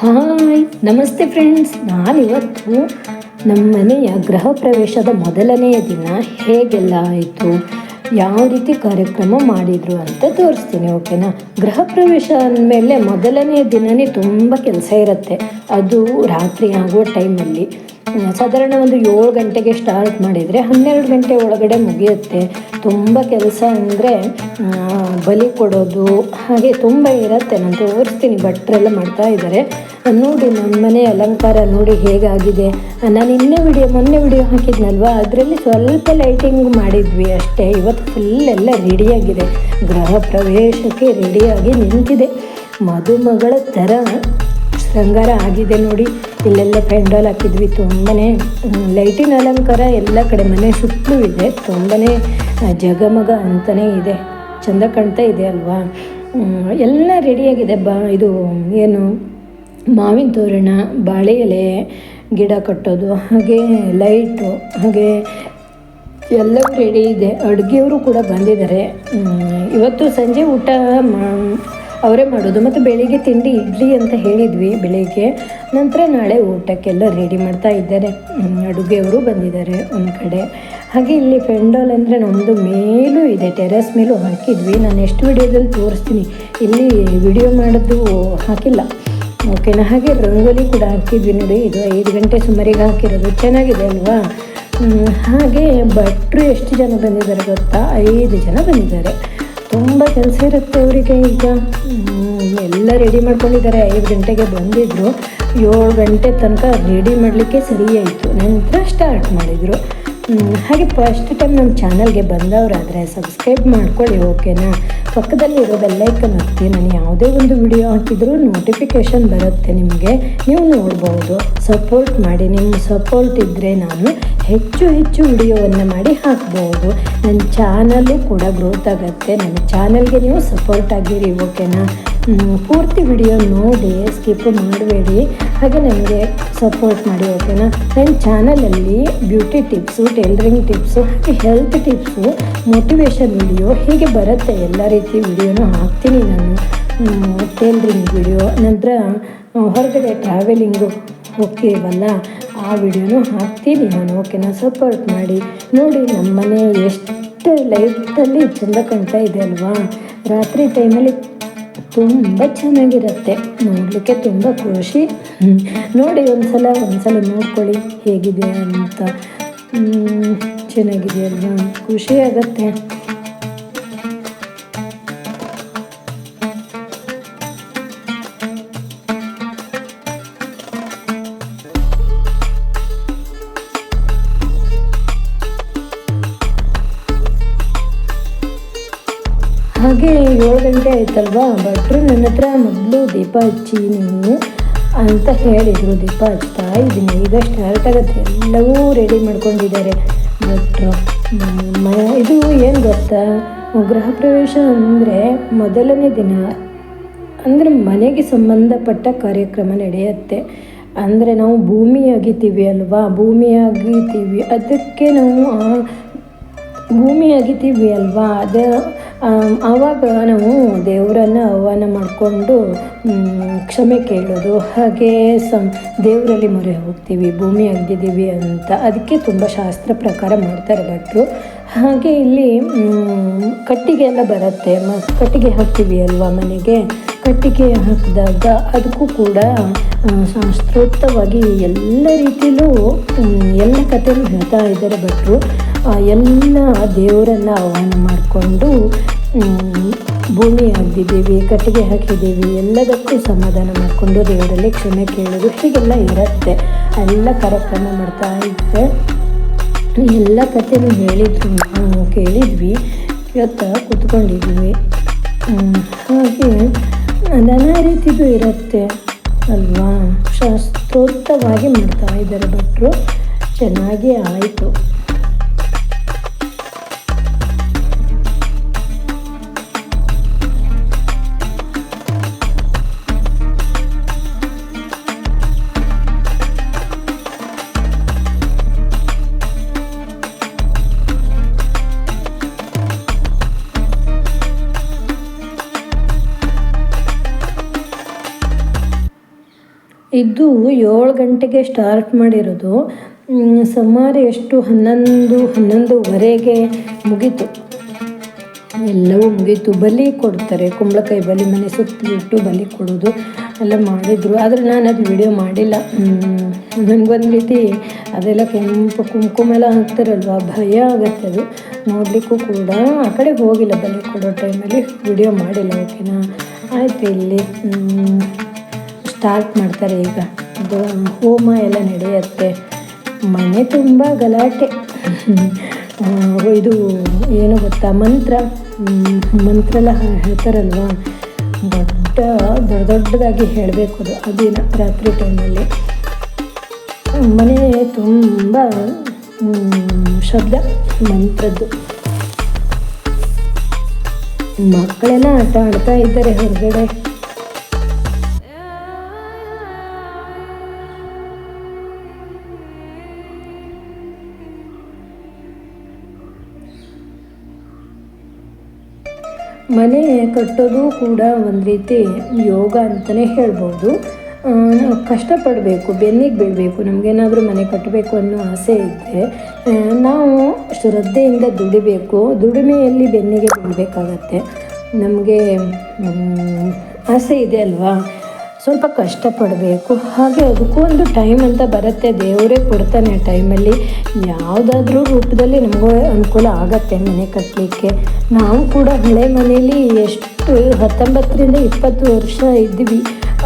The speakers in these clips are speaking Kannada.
ಹಾಯ್, ನಮಸ್ತೆ ಫ್ರೆಂಡ್ಸ್ ನಾನಿವತ್ತು ನಮ್ಮ ಮನೆಯ ಗೃಹ ಪ್ರವೇಶದ ಮೊದಲನೆಯ ದಿನ ಹೇಗೆಲ್ಲ ಆಯಿತು? ಯಾವ ರೀತಿ ಕಾರ್ಯಕ್ರಮ ಮಾಡಿದರು ಅಂತ ತೋರಿಸ್ತೀನಿ ಓಕೆನಾ ಗೃಹ ಪ್ರವೇಶ ಅಂದಮೇಲೆ ಮೊದಲನೆಯ ದಿನವೇ ತುಂಬ ಕೆಲಸ ಇರುತ್ತೆ. ಅದು ರಾತ್ರಿ ಆಗುವ ಟೈಮಲ್ಲಿ ಸಾಧಾರಣ ಒಂದು ಏಳು ಗಂಟೆಗೆ ಸ್ಟಾರ್ಟ್ ಮಾಡಿದರೆ ಹನ್ನೆರಡು ಗಂಟೆ ಒಳಗಡೆ ಮುಗಿಯುತ್ತೆ. ತುಂಬ ಕೆಲಸ ಅಂದರೆ ಬಲಿ ಕೊಡೋದು, ಹಾಗೆ ತುಂಬ ಇರುತ್ತೆ. ನಾನು ತೋರಿಸ್ತೀನಿ, ಭಟ್ರೆಲ್ಲ ಮಾಡ್ತಾ ಇದ್ದಾರೆ ನೋಡಿ ನಮ್ಮ ಮನೆ ಅಲಂಕಾರ ನೋಡಿ ಹೇಗಾಗಿದೆ. ನಾನು ಇನ್ನೇ ವಿಡಿಯೋ ಮೊನ್ನೆ ವಿಡಿಯೋ ಹಾಕಿದ್ನಲ್ವ? ಅದರಲ್ಲಿ ಸ್ವಲ್ಪ ಲೈಟಿಂಗ್ ಮಾಡಿದ್ವಿ ಅಷ್ಟೇ. ಇವತ್ತು ಫುಲ್ ಎಲ್ಲ ರೆಡಿಯಾಗಿದೆ ಗೃಹ ಪ್ರವೇಶಕ್ಕೆ ರೆಡಿಯಾಗಿ ನಿಂತಿದೆ. ಮದುಮಗಳ ಥರ. ಶೃಂಗಾರ ಆಗಿದೆ ನೋಡಿ. ಇಲ್ಲೆಲ್ಲ ಪೆಂಡಾಲ್ ಹಾಕಿದ್ವಿ. ತುಂಬನೇ ಲೈಟಿನ ಅಲಂಕಾರ ಎಲ್ಲ ಕಡೆ ಮನೆ ಸುತ್ತಲೂ ಇದೆ. ತುಂಬನೇ ಜಗಮಗ ಅಂತಲೇ ಇದೆ. ಚೆಂದ ಕಾಣ್ತಾ ಇದೆ ಅಲ್ವಾ? ಎಲ್ಲ ರೆಡಿಯಾಗಿದೆ ಬಾ, ಇದು, ಏನು, ಮಾವಿನ ತೋರಣ, ಬಾಳೆ ಎಲೆ, ಗಿಡ ಕಟ್ಟೋದು, ಹಾಗೆ ಲೈಟು ಹಾಗೆ ಎಲ್ಲವೂ ರೆಡಿ ಇದೆ. ಅಡುಗೆಯವರು ಕೂಡ ಬಂದಿದ್ದಾರೆ. ಇವತ್ತು ಸಂಜೆ ಊಟ, ಮಾ ಅವರೇ ಮಾಡೋದು. ಮತ್ತು ಬೆಳಿಗ್ಗೆ ತಿಂಡಿ, ಇಡ್ಲಿ ಅಂತ ಹೇಳಿದ್ವಿ ಬೆಳಿಗ್ಗೆ. ನಂತರ ನಾಳೆ ಊಟಕ್ಕೆಲ್ಲ ರೆಡಿ ಮಾಡ್ತಾ ಇದ್ದಾರೆ. ಅಡುಗೆಯವರು ಬಂದಿದ್ದಾರೆ ಒಂದು ಕಡೆ. ಹಾಗೆ ಇಲ್ಲಿ ಪೆಂಡಾಲ್ ಅಂದರೆ ನಮ್ಮದು ಮೇಲೂ ಇದೆ. ಟೆರೆಸ್ ಮೇಲೂ ಹಾಕಿದ್ವಿ. ನಾನು ಎಷ್ಟು ವಿಡಿಯೋದಲ್ಲಿ ತೋರಿಸ್ತೀನಿ. ಇಲ್ಲಿ ವಿಡಿಯೋ ಮಾಡೋದು ಹಾಕಿಲ್ಲ. ಓಕೆನಾ ಹಾಗೆ ರಂಗೋಲಿ ಕೂಡ ಹಾಕಿದ್ವಿ ನೋಡಿ. ಇದು ಐದು ಗಂಟೆ ಸುಮಾರಿಗೆ ಹಾಕಿರೋದು. ಚೆನ್ನಾಗಿದೆ ಅಲ್ವಾ? ಹಾಗೆ ಭಟ್ರು ಎಷ್ಟು ಜನ ಬಂದಿದ್ದಾರೆ ಗೊತ್ತಾ? ಐದು ಜನ ಬಂದಿದ್ದಾರೆ. ತುಂಬ ಕೆಲಸ ಇರುತ್ತೆ ಅವರಿಗೆ ಈಗ. ಎಲ್ಲ ರೆಡಿ ಮಾಡ್ಕೊಂಡಿದ್ದಾರೆ. ಐದು ಗಂಟೆಗೆ ಬಂದಿದ್ದರು ಏಳು ಗಂಟೆ ತನಕ ರೆಡಿ ಮಾಡಲಿಕ್ಕೆ ಸರಿ ಆಯಿತು ನಂತರ ಸ್ಟಾರ್ಟ್ ಮಾಡಿದರು. ಹಾಗೆ ಫಸ್ಟ್ ಟೈಮ್ ನಮ್ಮ ಚಾನಲ್ಗೆ ಬಂದವರಾದರೆ ಸಬ್ಸ್ಕ್ರೈಬ್ ಮಾಡ್ಕೊಳ್ಳಿ ಓಕೆನಾ ಪಕ್ಕದಲ್ಲಿರೋ ಬೆಲ್ಲೈಕನ್ ಒತ್ತಿ ನಾನು ಯಾವುದೇ ಒಂದು ವಿಡಿಯೋ ಹಾಕಿದರೂ ನೋಟಿಫಿಕೇಷನ್ ಬರುತ್ತೆ ನಿಮಗೆ. ನೀವು ನೋಡ್ಬೋದು ಸಪೋರ್ಟ್ ಮಾಡಿ, ನಿಮ್ಮ ಸಪೋರ್ಟ್ ಇದ್ದರೆ ನಾನು ಹೆಚ್ಚು ಹೆಚ್ಚು ವಿಡಿಯೋವನ್ನು ಮಾಡಿ ಹಾಕ್ಬೋದು. ನನ್ನ ಚಾನಲ್ಲು ಕೂಡ ಗ್ರೋತ್ ಆಗುತ್ತೆ, ನನ್ನ ಚಾನಲ್ಗೆ ನೀವು ಸಪೋರ್ಟ್ ಆಗಿರಿ ಓಕೆನಾ ಪೂರ್ತಿ ವಿಡಿಯೋ ನೋಡಿ ಸ್ಕಿಪ್ ಮಾಡಬೇಡಿ. ಹಾಗೆ ನನಗೆ ಸಪೋರ್ಟ್ ಮಾಡಿ ಓಕೆನಾ ನನ್ನ ಚಾನಲಲ್ಲಿ beauty tips tailoring tips health tips motivation video ಹೀಗೆ ಬರುತ್ತೆ. ಎಲ್ಲ ರೀತಿ ವಿಡಿಯೋನು ಹಾಕ್ತೀನಿ ನಾನು. ಟೈಲರಿಂಗ್ ವಿಡಿಯೋ ನಂತರ ಹೊರಗಡೆ ಟ್ರಾವೆಲಿಂಗು ಹೋಗ್ತೀವಲ್ಲ, ಆ ವಿಡಿಯೋನು ಹಾಕ್ತೀನಿ ನಾನು ಓಕೆನಾ ಸಪೋರ್ಟ್ ಮಾಡಿ. ನೋಡಿ, ನಮ್ಮನೆ ಎಷ್ಟು ಲೈಫಲ್ಲಿ ಚೆಂದ ಕಾಣ್ತಾ ಇದೆ ಅಲ್ವಾ? ರಾತ್ರಿ ಟೈಮಲ್ಲಿ ತುಂಬ ಚೆನ್ನಾಗಿರುತ್ತೆ. ನೋಡಲಿಕ್ಕೆ ತುಂಬ ಖುಷಿ. ನೋಡಿ ಒಂದ್ಸಲ ಒಂದ್ಸಲ ನೋಡ್ಕೊಳ್ಳಿ ಹೇಗಿದೆ ಅಂತ. ಚೆನ್ನಾಗಿದೆ ಅಲ್ವಾ ಖುಷಿ ಆಗುತ್ತೆ. ಹಾಗೆ ಏಳು ಗಂಟೆ ಆಯ್ತಲ್ವಾ? ಭಟ್ರು ನನ್ನ ಹತ್ರ ಮೊದಲು ದೀಪ ಹಚ್ಚಿ ನೀನು ಅಂತ ಹೇಳಿದರು. ದೀಪ ಹಚ್ತಾ ಇದ್ದೀನಿ. ಈಗ ಸ್ಟಾರ್ಟ್ ಆಗುತ್ತೆ. ಎಲ್ಲವೂ ರೆಡಿ ಮಾಡ್ಕೊಂಡಿದ್ದಾರೆ ಭಟ್ರು. ಇದು ಏನು ಗೊತ್ತಾ? ಗೃಹ ಪ್ರವೇಶ ಅಂದರೆ ಮೊದಲನೇ ದಿನ. ಅಂದರೆ ಮನೆಗೆ ಸಂಬಂಧಪಟ್ಟ ಕಾರ್ಯಕ್ರಮ ನಡೆಯುತ್ತೆ. ಅಂದರೆ ನಾವು ಭೂಮಿ ಅಗಿತೀವಿ ಅಲ್ವಾ? ಭೂಮಿ ಅಗಿತೀವಿ ಅದಕ್ಕೆ ನಾವು ಭೂಮಿ ಆಗಿದ್ದೀವಿ ಅಲ್ವಾ? ಅದೇ ಆವಾಗ ನಾವು ದೇವರನ್ನು ಆಹ್ವಾನ ಮಾಡಿಕೊಂಡು ಕ್ಷಮೆ ಕೇಳೋದು, ಹಾಗೆ ಸಂ, ದೇವರಲ್ಲಿ ಮೊರೆ ಹೋಗ್ತೀವಿ ಭೂಮಿ ಆಗಿದ್ದೀವಿ ಅಂತ. ಅದಕ್ಕೆ ತುಂಬ ಶಾಸ್ತ್ರ ಪ್ರಕಾರ ಮಾಡ್ತಾರೆ ಭಟ್ರು ಹಾಗೆ ಇಲ್ಲಿ ಕಟ್ಟಿಗೆ ಎಲ್ಲ ಬರುತ್ತೆ. ಮ, ಕಟ್ಟಿಗೆ ಹಾಕ್ತೀವಿ ಅಲ್ವಾ ಮನೆಗೆ? ಕಟ್ಟಿಗೆ ಹಾಕಿದಾಗ ಅದಕ್ಕೂ ಕೂಡ ಸಂಸ್ಕೃತವಾಗಿ ಎಲ್ಲ ರೀತಿಯಲ್ಲೂ ಎಲ್ಲ ಕಥೆಯೂ ಹೇಳ್ತಾ ಇದ್ದಾರೆ ಭಟ್ರು ಎಲ್ಲ ದೇವರನ್ನು ಆಹ್ವಾನ ಮಾಡಿಕೊಂಡು ಭೂಮಿ ಹಾಕಿದ್ದೀವಿ ಕಟ್ಟಿಗೆ ಹಾಕಿದ್ದೀವಿ, ಎಲ್ಲದಕ್ಕೂ ಸಮಾಧಾನ ಮಾಡಿಕೊಂಡು ದೇವರಲ್ಲಿ ಕ್ಷಮೆ ಕೇಳೋದು ಹೀಗೆಲ್ಲ ಇರುತ್ತೆ. ಎಲ್ಲ ಕಾರ್ಯಕ್ರಮ ಮಾಡ್ತಾ ಇದ್ದೆ. ಎಲ್ಲ ಕಥೆನೂ ಹೇಳಿದ್ರು ನಾವು ಕೇಳಿದ್ವಿ ಇವತ್ತು ಕೂತ್ಕೊಂಡಿದ್ವಿ. ಹಾಗೆ ನಾನಾ ರೀತಿದು ಇರುತ್ತೆ, ಅಲ್ವಾ? ಶಾಸ್ತ್ರೋಕ್ತವಾಗಿ ಮಾಡ್ತಾ ಇದ್ದಾರೆ ಭಟ್ರು. ಚೆನ್ನಾಗಿ ಆಯಿತು. ಇದು ಏಳು ಗಂಟೆಗೆ ಸ್ಟಾರ್ಟ್ ಮಾಡಿರೋದು. ಸುಮಾರು ಎಷ್ಟು? ಹನ್ನೊಂದು, ಹನ್ನೊಂದುವರೆಗೆ ಮುಗೀತು. ಎಲ್ಲವೂ ಮುಗೀತು. ಬಲಿ ಕೊಡ್ತಾರೆ. ಕುಂಬಳಕಾಯಿ ಬಲಿ ಮನೆ ಸುತ್ತಲಿಟ್ಟು ಬಲಿ ಕೊಡೋದು ಎಲ್ಲ ಮಾಡಿದರು. ಆದರೆ ನಾನು ಅದು ವಿಡಿಯೋ ಮಾಡಿಲ್ಲ ನನಗೊಂದು ರೀತಿ ಅದೆಲ್ಲ ಕೆಂಪು ಕುಂಕುಮ ಎಲ್ಲ ಹಾಕ್ತಾರಲ್ವ? ಭಯ ಆಗುತ್ತೆ ಅದು. ನೋಡಲಿಕ್ಕೂ ಕೂಡ ಆ ಕಡೆ ಹೋಗಿಲ್ಲ ಬಲಿ ಕೊಡೋ ಟೈಮಲ್ಲಿ ವಿಡಿಯೋ ಮಾಡಿಲ್ಲ, ಓಕೆನಾ? ಆಯಿತು ಇಲ್ಲಿ. ಸ್ಟಾರ್ಟ್ ಮಾಡ್ತಾರೆ ಈಗ. ಹೋಮ ಎಲ್ಲ ನಡೆಯುತ್ತೆ. ಮನೆ ತುಂಬ ಗಲಾಟೆ. ಇದು ಏನು ಗೊತ್ತಾ? ಮಂತ್ರ. ಮಂತ್ರ ಎಲ್ಲ ಹೇಳ್ತಾರಲ್ವಾ? ದೊಡ್ಡ ದೊಡ್ಡ ದೊಡ್ಡದಾಗಿ ಹೇಳಬೇಕು ಅದು. ಅದೇನ ದಿನ ರಾತ್ರಿ ಟೈಮಲ್ಲಿ ಮನೆ ತುಂಬ ಶಬ್ದ ಮಂತ್ರದ್ದು. ಮಕ್ಕಳೆಲ್ಲ ಆಟ ಆಡ್ತಾ ಇದ್ದಾರೆ ಹೊರಗಡೆ. ಮನೆ ಕಟ್ಟೋದು ಕೂಡ ಒಂದು ರೀತಿ ಯೋಗ ಅಂತಲೇ ಹೇಳ್ಬೋದು. ಕಷ್ಟಪಡಬೇಕು, ಬೆನ್ನಿಗೆ ಬೀಳಬೇಕು, ನಮಗೇನಾದರೂ ಮನೆ ಕಟ್ಟಬೇಕು ಅನ್ನೋ ಆಸೆ ಇದ್ದರೆ ನಾವು ಶ್ರದ್ಧೆಯಿಂದ ದುಡಿಬೇಕು, ದುಡಿಮೆಯಲ್ಲಿ ಬೆನ್ನಿಗೆ ಬೀಳಬೇಕಾಗತ್ತೆ. ನಮಗೆ ಆಸೆ ಇದೆ ಅಲ್ವಾ? ಸ್ವಲ್ಪ ಕಷ್ಟಪಡಬೇಕು. ಹಾಗೆ ಅದಕ್ಕೂ ಒಂದು ಟೈಮ್ ಅಂತ ಬರುತ್ತೆ. ದೇವರೇ ಕೊಡ್ತಾನೆ ಆ ಟೈಮಲ್ಲಿ ಯಾವುದಾದ್ರೂ ರೂಪದಲ್ಲಿ ನಮಗೂ ಅನುಕೂಲ ಆಗತ್ತೆ ಮನೆ ಕಟ್ಟಲಿಕ್ಕೆ ನಾವು ಕೂಡ ಹಳೆ ಮನೆಯಲ್ಲಿ ಎಷ್ಟು, ಹತ್ತೊಂಬತ್ತರಿಂದ ಇಪ್ಪತ್ತು ವರ್ಷ ಇದ್ವಿ.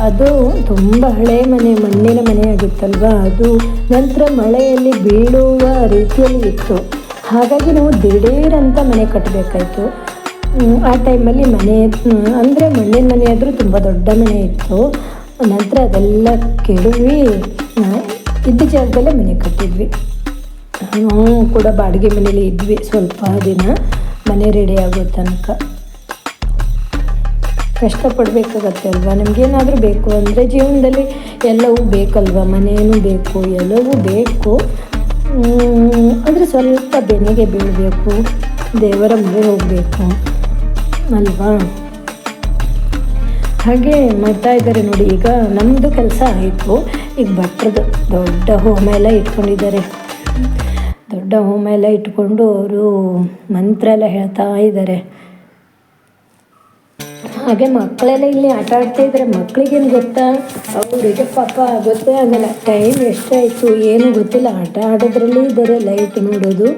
ಅದು ತುಂಬ ಹಳೆ ಮನೆ, ಮಣ್ಣಿನ ಮನೆ ಆಗಿತ್ತಲ್ವ? ಅದು ನಂತರ ಮಳೆಯಲ್ಲಿ ಬೀಳುವ ರೀತಿಯಲ್ಲಿ ಇತ್ತು. ಹಾಗಾಗಿ ನಾವು ದಿಢೀರಂತ ಮನೆ ಕಟ್ಟಬೇಕಾಯ್ತು ಆ ಟೈಮಲ್ಲಿ ಮನೆ, ಅಂದರೆ ಮಣ್ಣಿನ ಮನೆ ಆದರೂ ತುಂಬ ದೊಡ್ಡ ಮನೆ ಇತ್ತು. ನಂತರ ಅದೆಲ್ಲ ಕೆಡವಿ ಇದ್ದ ಜಾಗದಲ್ಲೇ ಮನೆ ಕಟ್ಟಿದ್ವಿ. ನಾವು ಕೂಡ ಬಾಡಿಗೆ ಮನೇಲಿ ಇದ್ವಿ ಸ್ವಲ್ಪ ದಿನ. ಮನೆ ರೆಡಿ ಆಗೋ ತನಕ. ಕಷ್ಟಪಡಬೇಕಾಗತ್ತೆ ಅಲ್ವಾ? ನಮಗೇನಾದರೂ ಬೇಕು ಅಂದರೆ ಜೀವನದಲ್ಲಿ ಎಲ್ಲವೂ ಬೇಕಲ್ವ? ಮನೆಯೂ ಬೇಕು, ಎಲ್ಲವೂ ಬೇಕು. ಅಂದರೆ ಸ್ವಲ್ಪ ಬೆನೆಗೆ ಬೀಳಬೇಕು, ದೇವರ ಮುಂದೆ ಹೋಗಬೇಕು. ಅಲ್ವಾ? ಹಾಗೆ ಮಾಡ್ತಾ ಇದ್ದಾರೆ ನೋಡಿ, ಈಗ ನಮ್ಮದು ಕೆಲಸ ಆಯಿತು. ಈಗ ಭಟ್ರದ್ದು ದೊಡ್ಡ ಹೋಮ ಎಲ್ಲ ಇಟ್ಕೊಂಡಿದ್ದಾರೆ. ದೊಡ್ಡ ಹೋಮ ಎಲ್ಲ ಇಟ್ಕೊಂಡು ಅವರು ಮಂತ್ರ ಎಲ್ಲ ಹೇಳ್ತಾ ಇದ್ದಾರೆ. ಹಾಗೆ ಮಕ್ಕಳೆಲ್ಲ ಇಲ್ಲಿ ಆಟ ಆಡ್ತಾ ಇದ್ದಾರೆ. ಮಕ್ಕಳಿಗೇನು ಗೊತ್ತಾ? ಅವರಿಗೆ ಪಾಪ ಗೊತ್ತೇ ಆಗಲ್ಲ ಟೈಮ್ ಎಷ್ಟಾಯಿತು ಏನು ಗೊತ್ತಿಲ್ಲ. ಆಟ ಆಡೋದ್ರಲ್ಲಿ ಇದ್ದಾರೆ ಲೈಟ್ ನೋಡೋದು,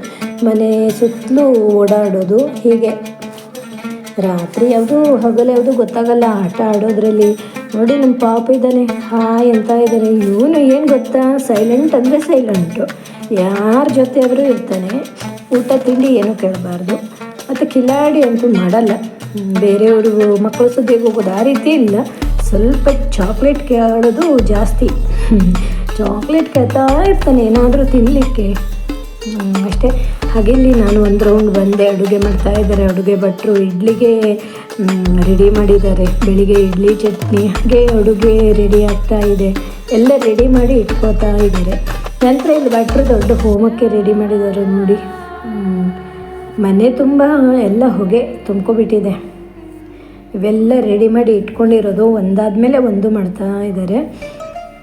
ಮನೆ ಸುತ್ತಲೂ ಓಡಾಡೋದು, ಹೀಗೆ. ರಾತ್ರಿ ಯಾವುದು ಹಗಲು ಯಾವುದು ಗೊತ್ತಾಗಲ್ಲ, ಆಟ ಆಡೋದ್ರಲ್ಲಿ. ನೋಡಿ ನಮ್ಮ ಪಾಪ ಇದ್ದಾನೆ, ಹಾಯ್ ಅಂತ ಇದ್ದಾನೆ ಇವನು ಏನು ಗೊತ್ತಾ? ಸೈಲೆಂಟ್ ಅಂದರೆ ಸೈಲೆಂಟು ಯಾರ ಜೊತೆ ಆದರೂ ಇರ್ತಾನೆ. ಊಟ, ತಿಂಡಿ ಏನೂ ಕೇಳಬಾರ್ದು. ಮತ್ತು ಕಿಲಾಡಿ ಅಂತೂ ಮಾಡಲ್ಲ. ಬೇರೆಯವರು ಮಕ್ಕಳು ಸುದ್ದಿಗೆ ಹೋಗೋದು ಆ ರೀತಿ ಇಲ್ಲ. ಸ್ವಲ್ಪ ಚಾಕ್ಲೇಟ್ ಕೇಳೋದು ಜಾಸ್ತಿ. ಚಾಕ್ಲೇಟ್ ಕೇಳ್ತಾ ಇರ್ತಾನೆ, ಏನಾದರೂ ತಿನ್ನಲಿಕ್ಕೆ ಅಷ್ಟೇ. ಹಾಗೆ ಇಲ್ಲಿ ನಾನು ಒಂದು ರೌಂಡ್ ಬಂದೆ. ಅಡುಗೆ ಮಾಡ್ತಾ ಇದ್ದಾರೆ. ಅಡುಗೆ ಭಟ್ರು ಇಡ್ಲಿಗೆ ರೆಡಿ ಮಾಡಿದ್ದಾರೆ. ಬೆಳಿಗ್ಗೆ ಇಡ್ಲಿ, ಚಟ್ನಿ, ಹಾಗೆ ಅಡುಗೆ ರೆಡಿ ಆಗ್ತಾ ಇದೆ. ಎಲ್ಲ ರೆಡಿ ಮಾಡಿ ಇಟ್ಕೋತಾ ಇದ್ದಾರೆ. ನಂತರ ಇಲ್ಲಿ ಭಟ್ರು ದೊಡ್ಡ ಹೋಮಕ್ಕೆ ರೆಡಿ ಮಾಡಿದ್ದಾರೆ ನೋಡಿ. ಮನೆ ತುಂಬ ಎಲ್ಲ ಹೊಗೆ ತುಂಬ್ಕೊಬಿಟ್ಟಿದೆ. ಇವೆಲ್ಲ ರೆಡಿ ಮಾಡಿ ಇಟ್ಕೊಂಡಿರೋದು ಒಂದಾದ ಮೇಲೆ ಒಂದು ಮಾಡ್ತಾ ಇದ್ದಾರೆ.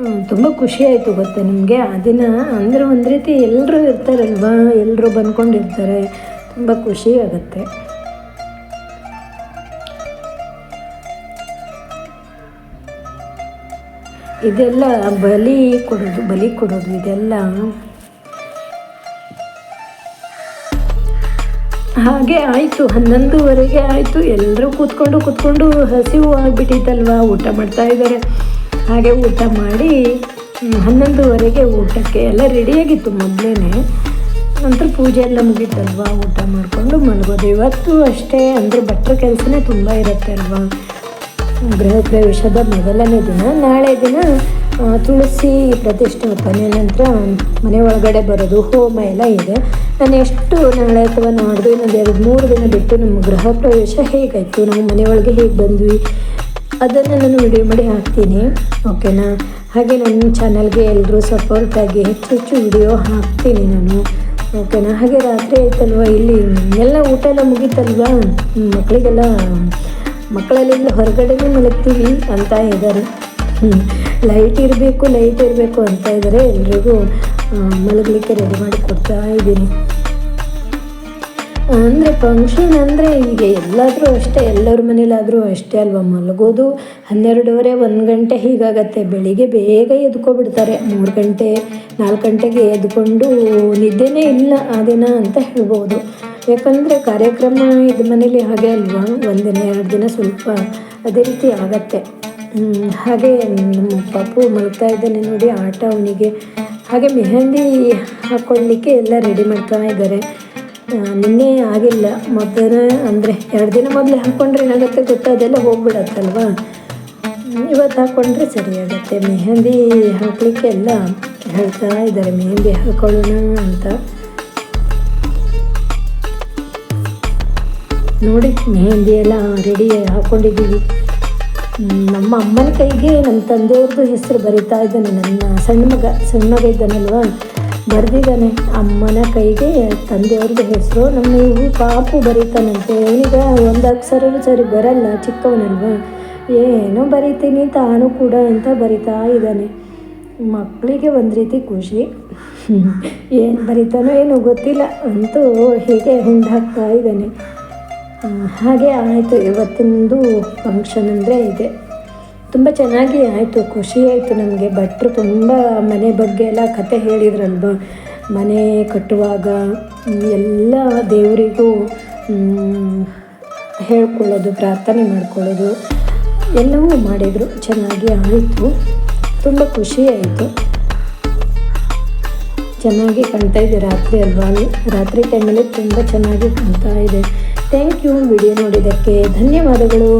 ತುಂಬ ಖುಷಿ ಆಯಿತು ಗೊತ್ತಾ ನಿಮಗೆ. ಆ ದಿನ ಅಂದರೆ ಒಂದು ರೀತಿ ಎಲ್ಲರೂ ಇರ್ತಾರಲ್ವಾ? ಎಲ್ಲರೂ ಬಂದ್ಕೊಂಡಿರ್ತಾರೆ. ತುಂಬ ಖುಷಿ ಆಗುತ್ತೆ. ಇದೆಲ್ಲ ಬಲಿ ಕೊಡೋದು ಬಲಿ ಕೊಡೋದು ಇದೆಲ್ಲ. ಹಾಗೆ ಆಯಿತು, ಹನ್ನೊಂದುವರೆಗೆ ಆಯಿತು. ಎಲ್ಲರೂ ಕೂತ್ಕೊಂಡು ಕೂತ್ಕೊಂಡು ಹಸಿವು ಆಗಿಬಿಟ್ಟಿತ್ತಲ್ವ? ಊಟ ಮಾಡ್ತಾ ಇದ್ದಾರೆ. ಹಾಗೆ ಊಟ ಮಾಡಿ ಹನ್ನೊಂದುವರೆಗೆ ಊಟಕ್ಕೆ ಎಲ್ಲ ರೆಡಿಯಾಗಿತ್ತು ಮೊದಲೇ ನಂತರ ಪೂಜೆ ಎಲ್ಲ ಮುಗೀತಲ್ವಾ? ಊಟ ಮಾಡಿಕೊಂಡು ಮಲಗೋದು. ಇವತ್ತು ಅಷ್ಟೇ, ಅಂದರೆ ಭಟ್ರ ಕೆಲಸನೇ ತುಂಬ ಇರುತ್ತೆ ಅಲ್ವಾ? ಗೃಹ ಪ್ರವೇಶದ ಮೊದಲನೇ ದಿನ. ನಾಳೆ ದಿನ ತುಳಸಿ ಪ್ರತಿಷ್ಠಾಪನೆ ನಂತರ ಮನೆ ಒಳಗಡೆ ಬರೋದು, ಹೋಮ ಎಲ್ಲ ಇದೆ. ನಾನು ಎಷ್ಟು ನಾಳೆ ಅಥವಾ ನಾಡ್ದು ಇನ್ನೊಂದು ಎರಡು ಮೂರು ದಿನ ಬಿಟ್ಟು ನಮ್ಮ ಗೃಹ ಪ್ರವೇಶ ಹೇಗಾಯಿತು? ನಾವು ಮನೆ ಒಳಗೆ ಹೇಗೆ ಬಂದ್ವಿ? ಅದನ್ನು ನಾನು ವಿಡಿಯೋ ಮಾಡಿ ಹಾಕ್ತೀನಿ. ಓಕೆನಾ ಹಾಗೆ ನನ್ನ ಚಾನಲ್ಗೆ ಎಲ್ಲರೂ ಸಪೋರ್ಟಾಗಿ ಹೆಚ್ಚು ಹೆಚ್ಚು ವಿಡಿಯೋ ಹಾಕ್ತೀನಿ ನಾನು. ಓಕೆನಾ ಹಾಗೆ ರಾತ್ರಿ ಆಯ್ತಲ್ವ ಇಲ್ಲಿ? ಎಲ್ಲ ಊಟ ಎಲ್ಲ ಮುಗೀತಲ್ವ? ಮಕ್ಕಳಿಗೆಲ್ಲ ಮಕ್ಕಳಲ್ಲೆಲ್ಲ ಹೊರಗಡೆನೇ ಮಲಗ್ತೀವಿ ಅಂತ ಇದ್ದಾರೆ. ಲೈಟ್ ಇರಬೇಕು ಲೈಟ್ ಇರಬೇಕು ಅಂತ ಇದ್ದಾರೆ. ಎಲ್ರಿಗೂ ಮಲಗಲಿಕ್ಕೆ ರೆಡಿ ಮಾಡಿ ಕೊಡ್ತಾ ಇದ್ದೀನಿ. ಅಂದರೆ ಫಂಕ್ಷನ್ ಅಂದರೆ ಈಗ ಎಲ್ಲಾದರೂ ಅಷ್ಟೇ, ಎಲ್ಲರ ಮನೇಲಾದರೂ ಅಷ್ಟೇ ಅಲ್ವಾ? ಮಲಗೋದು ಹನ್ನೆರಡೂವರೆ, ಒಂದು ಗಂಟೆ ಹೀಗಾಗತ್ತೆ. ಬೆಳಿಗ್ಗೆ ಬೇಗ ಎದ್ಕೊಬಿಡ್ತಾರೆ. ಮೂರು ಗಂಟೆ, ನಾಲ್ಕು ಗಂಟೆಗೆ ಎದ್ಕೊಂಡು ನಿದ್ದೆನೇ ಇಲ್ಲ ಆ ದಿನ ಅಂತ ಹೇಳ್ಬೋದು. ಯಾಕಂದರೆ ಕಾರ್ಯಕ್ರಮ ಇದು ಮನೇಲಿ ಹಾಗೆ ಅಲ್ವಾ? ಒಂದಿನ, ಎರಡು ದಿನ ಸ್ವಲ್ಪ ಅದೇ ರೀತಿ ಆಗತ್ತೆ. ಹಾಗೆ ನಮ್ಮ ಪಾಪು ಮಲ್ತಾ ಇದ್ದಾನೆ ನೋಡಿ, ಆಟ ಅವನಿಗೆ. ಹಾಗೆ ಮೆಹಂದಿ ಹಾಕ್ಕೊಳ್ಳಿಕ್ಕೆ ಎಲ್ಲ ರೆಡಿ ಮಾಡ್ತಾ ಇದ್ದಾರೆ. ನಿನ್ನೆ ಆಗಿಲ್ಲ. ಮೊದಲ ಅಂದರೆ ಎರಡು ದಿನ ಮೊದಲೇ ಹಾಕ್ಕೊಂಡ್ರೆ ಏನಾಗುತ್ತೆ ಗೊತ್ತಾ? ಅದೆಲ್ಲ ಹೋಗ್ಬಿಡತ್ತಲ್ವಾ? ಇವತ್ತು ಹಾಕ್ಕೊಂಡ್ರೆ ಸರಿ ಆಗುತ್ತೆ. ಮೆಹಂದಿ ಹಾಕಲಿಕ್ಕೆ ಎಲ್ಲ ಹೇಳ್ತಾ ಇದ್ದಾರೆ. ಮೆಹಂದಿ ಹಾಕೊಳ್ಳೋಣ ಅಂತ. ನೋಡಿ, ಮೆಹಂದಿ ಎಲ್ಲ ರೆಡಿ ಹಾಕ್ಕೊಂಡಿದ್ದೀವಿ ನಮ್ಮ ಅಮ್ಮನ ಕೈಗೆ ನಮ್ಮ ತಂದೆಯವ್ರದ್ದು ಹೆಸರು ಬರಿತಾ ಇದ್ದಾನೆ. ನನ್ನ ಸಣ್ಣ ಮಗ ಸಣ್ಣ ಮಗ ಇದ್ದಾನಲ್ವ? ಬರೆದಿದ್ದಾನೆ. ಅಮ್ಮನ ಕೈಗೆ ತಂದೆಯವ್ರದ್ದು ಹೆಸರು. ನಮ್ಮ ಇವು ಪಾಪು ಬರೀತಾನಂತೆ ಅವನಿಗ ಒಂದು ಅಕ್ಷರನೂ ಸರಿ ಬರಲ್ಲ, ಚಿಕ್ಕವನಲ್ವ? ಏನೋ ಬರಿತೀನಿ, ತಾನು ಕೂಡ ಅಂತ ಬರಿತಾ ಇದ್ದಾನೆ. ಮಕ್ಕಳಿಗೆ ಒಂದು ರೀತಿ ಖುಷಿ. ಏನು ಬರಿತಾನೋ ಏನೋ ಗೊತ್ತಿಲ್ಲ ಅಂತೂ ಹೀಗೆ ಹಿಂಡಾಕ್ತಾ ಇದ್ದಾನೆ. ಹಾಗೆ ಆಯಿತು. ಇವತ್ತಿನದು ಫಂಕ್ಷನ್ ಅಂದರೆ ಇದೆ. ತುಂಬ ಚೆನ್ನಾಗಿ ಆಯಿತು, ಖುಷಿ ಆಯಿತು ನಮಗೆ. ಭಟ್ರು ತುಂಬ ಮನೆ ಬಗ್ಗೆ ಎಲ್ಲ ಕತೆ ಹೇಳಿದ್ರಲ್ವ? ಮನೆ ಕಟ್ಟುವಾಗ ಎಲ್ಲ ದೇವರಿಗೂ ಹೇಳ್ಕೊಳ್ಳೋದು, ಪ್ರಾರ್ಥನೆ ಮಾಡ್ಕೊಳ್ಳೋದು, ಎಲ್ಲವೂ ಮಾಡಿದರು. ಚೆನ್ನಾಗಿ ಆಯಿತು. ತುಂಬ ಖುಷಿ ಆಯಿತು. ಚೆನ್ನಾಗಿ ಕಾಣ್ತಾ ಇದೆ ರಾತ್ರಿ ಅಲ್ವಾ? ರಾತ್ರಿ ಟೈಮಲ್ಲಿ ತುಂಬ ಚೆನ್ನಾಗಿ ಕಾಣ್ತಾ ಇದೆ. ಥ್ಯಾಂಕ್ ಯು ವಿಡಿಯೋ ನೋಡಿದ್ದಕ್ಕೆ ಧನ್ಯವಾದಗಳು.